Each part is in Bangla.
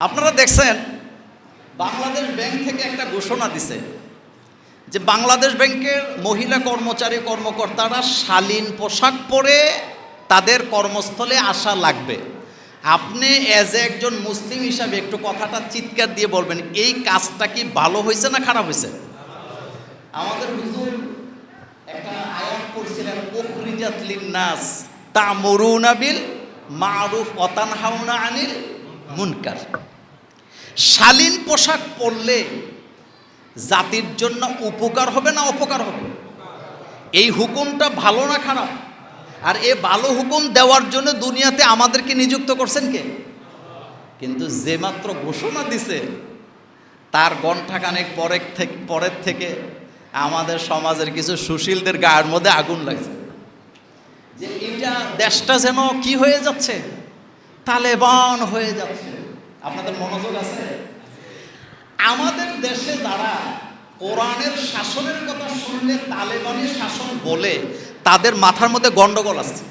আপনারা দেখছেন, বাংলাদেশ ব্যাংক থেকে একটা ঘোষণা দিছে যে বাংলাদেশ ব্যাংকের মহিলা কর্মচারী কর্মকর্তারা শালীন পোশাক পরে তাদের কর্মস্থলে আসা লাগবে। আপনি অ্যাজ এ একজন মুসলিম হিসাবে একটু কথাটা চিৎকার দিয়ে বলবেন, এই কাজটা কি ভালো হয়েছে না খারাপ হয়েছে? আমাদের হুজুর একটা আয়াত পড়ছিলেন, উখরিজাত লিন্নাস বিল মারুফ অতানহাউনা আনিল মুনকার। শালীন পোশাক পরলে জাতির জন্য উপকার হবে না অপকার হবে? এই হুকুমটা ভালো না খারাপ? আর এ ভালো হুকুম দেওয়ার জন্য দুনিয়াতে আমাদেরকে নিযুক্ত করছেন কে? কিন্তু যে মাত্র ঘোষণা দিছে, তার ঘণ্টাখানেক পরের থেকে পরের থেকে আমাদের সমাজের কিছু সুশীলদের গায়ের মধ্যে আগুন লাগছে। যে এটা দেশটা যেন কি হয়ে যাচ্ছে? তালেবান হয়ে যাচ্ছে। আপনাদের মনোযোগ আছে? আমাদের দেশে যারা কোরআনের শাসনের কথা শুনলে তালেবানি শাসন বলে, তাদের মাথার মধ্যে গন্ডগোল আছে।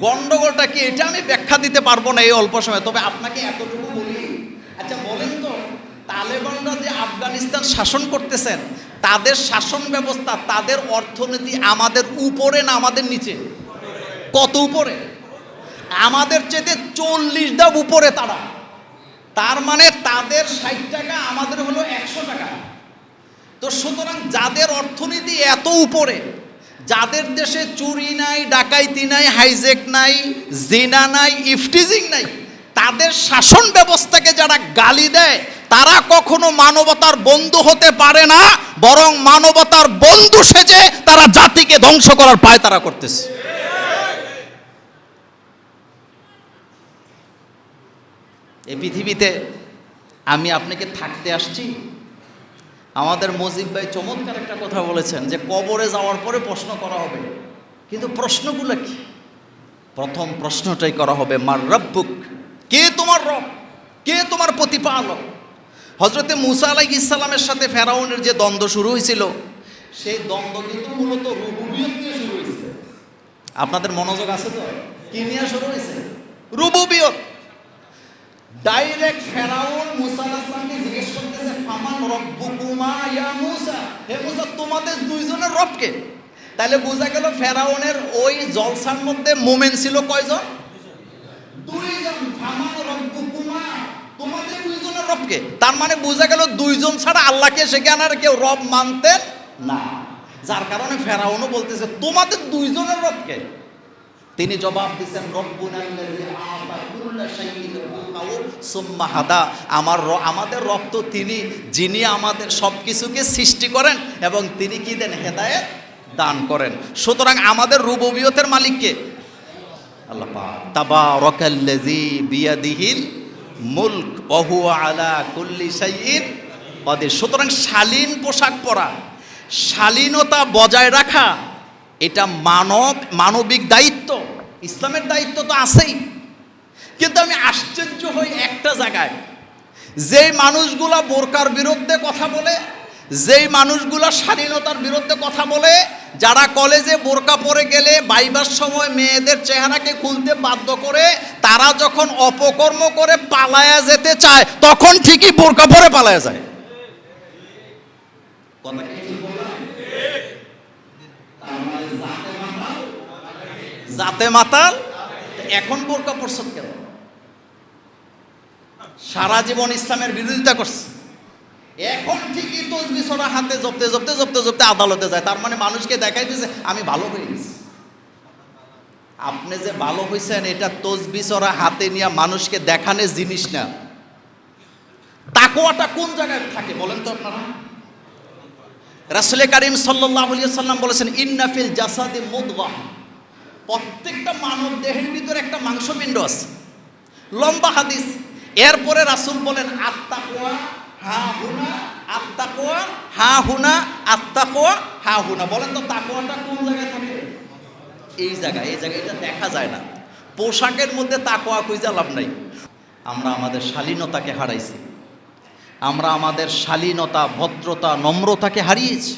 গন্ডগোলটা কি এটা আমি ব্যাখ্যা দিতে পারব না এই অল্প সময়, তবে আপনাকে এতটুকু বলি। আচ্ছা বলেন তো, তালেবানরা যে আফগানিস্তান শাসন করতেছেন, তাদের শাসন ব্যবস্থা, তাদের অর্থনীতি আমাদের উপরে না আমাদের নিচে? কত উপরে? আমাদের চেয়ে চল্লিশ ধাপ উপরে তারা। তার মানে তাদের ষাট টাকা, আমাদের হলো একশো টাকা। তো সুতরাং যাদের অর্থনীতি এত উপরে, যাদের দেশে চুরি নাই, ডাকাইতি নাই হাইজেক নাই, জিনা নাই, ইফটিজিং নাই, তাদের শাসন ব্যবস্থাকে যারা গালি দেয়, তারা কখনো মানবতার বন্ধু হতে পারে না, বরং মানবতার বন্ধু সেজে তারা জাতিকে ধ্বংস করার পায় তারা করতেছে। এই পৃথিবীতে আমি আপনাকে থাকতে আসছি। আমাদের মজিব ভাই চমৎকার একটা কথা বলেছেন যে কবরে যাওয়ার পরে প্রশ্ন করা হবে। কিন্তু প্রশ্নগুলো কি? প্রথম প্রশ্নটাই করা হবে, মার রব্বুক, কে তোমার রব? কে তোমার প্রতিপালক? হজরতে মুসা আলাই ইসলামের সাথে ফেরাউনের যে দ্বন্দ্ব শুরু হয়েছিল, সেই দ্বন্দ্ব কিন্তু মূলত রুবুবিয়ত নিয়ে শুরু হয়েছে। আপনাদের মনোযোগ আছে তো? কি নিয়ে শুরু হয়েছে? রুবুবিয়ত। ডাইরেক্ট ফেরাউন মুসা জিজ্ঞেস করতেছে, ফামান রব্বুকুমা ইয়া মুসা? হে মুসা, তোমাদের দুইজনের রবকে? তাহলে বোঝা গেল ফেরাউনের ওই জলসার মধ্যে মোমেন ছিল কয়জন? দুইজন। ফামান রব্বুকুমা, তোমাদের দুইজনের রবকে? তার মানে বোঝা গেল দুইজন ছাড়া আল্লাহকে সেখানে আর কেউ রব মানতেন না। যার কারণে ফেরাউনও বলতেছে, তোমাদের দুইজনের রবকে? তিনি জবাব দিচ্ছেন সুম্মা আমার আমাদের রক্ত তিনি, যিনি আমাদের সব কিছুকে সৃষ্টি করেন এবং তিনি কি দেন? হেদায়েত দান করেন। সুতরাং আমাদের রুববিয়তের মালিককে আল্লাহ আলা সুতরাং শালীন পোশাক পরা, শালীনতা বজায় রাখা, এটা মানব মানবিক দায়িত্ব। ইসলামের দায়িত্ব তো আছেই। কিন্তু আমি আশ্চর্য হই একটা জায়গায়। যেই মানুষগুলা বোরকার বিরুদ্ধে কথা বলে যেই মানুষগুলা স্বাধীনতার বিরুদ্ধে কথা বলে যারা কলেজে বোরকা পরে গেলে বাইবার সময় মেয়েদের চেহারাকে খুলতে বাধ্য করে তারা যখন অপকর্ম করে পালায়া যেতে চায় তখন ঠিকই বোরকা পরে পালায়া যায়। মানে জাতে মাতাল, এখন বোরকা পরছত কেন? সারা জীবন ইসলামের বিরোধিতা করছে। এখন ঠিকই তসবি ছড়া হাতে জপতে জপতে জপতে জপতে আদালতে যায়। তার মানে মানুষকে দেখাই দিয়েছে আমি ভালো হয়ে গেছি। আপনি যে ভালো হয়েছেন এটা তসবি ছড়া হাতে নিয়ে মানুষকে দেখানোর জিনিস না। তাকোয়াটা কোন জায়গায় থাকে বলেন তো আপনারা? রাসুল করিম সাল্লাহ সাল্লাম বলেছেন ইন্নাফিল জাসাদি মুদগা। প্রত্যেকটা মানব দেহের ভিতরে একটা মাংসপিণ্ড আছে। লম্বা হাদিস। এরপরে রাসুল বলেন আত্মাকোয়া হা হুনা আত্মাকোয়া হা হুনা আত্মাকোয়া হা হুনা। বলেন তো, তাকোয়াটা কোন জায়গায় থাকে? এই জায়গায় এই জায়গায় এটা দেখা যায় না। পোশাকের মধ্যে তাকোয়া খুঁজে লাভ নাই। আমরা আমাদের শালীনতাকে হারাইছি। আমরা আমাদের শালীনতা, ভদ্রতা, নম্রতাকে হারিয়েছি।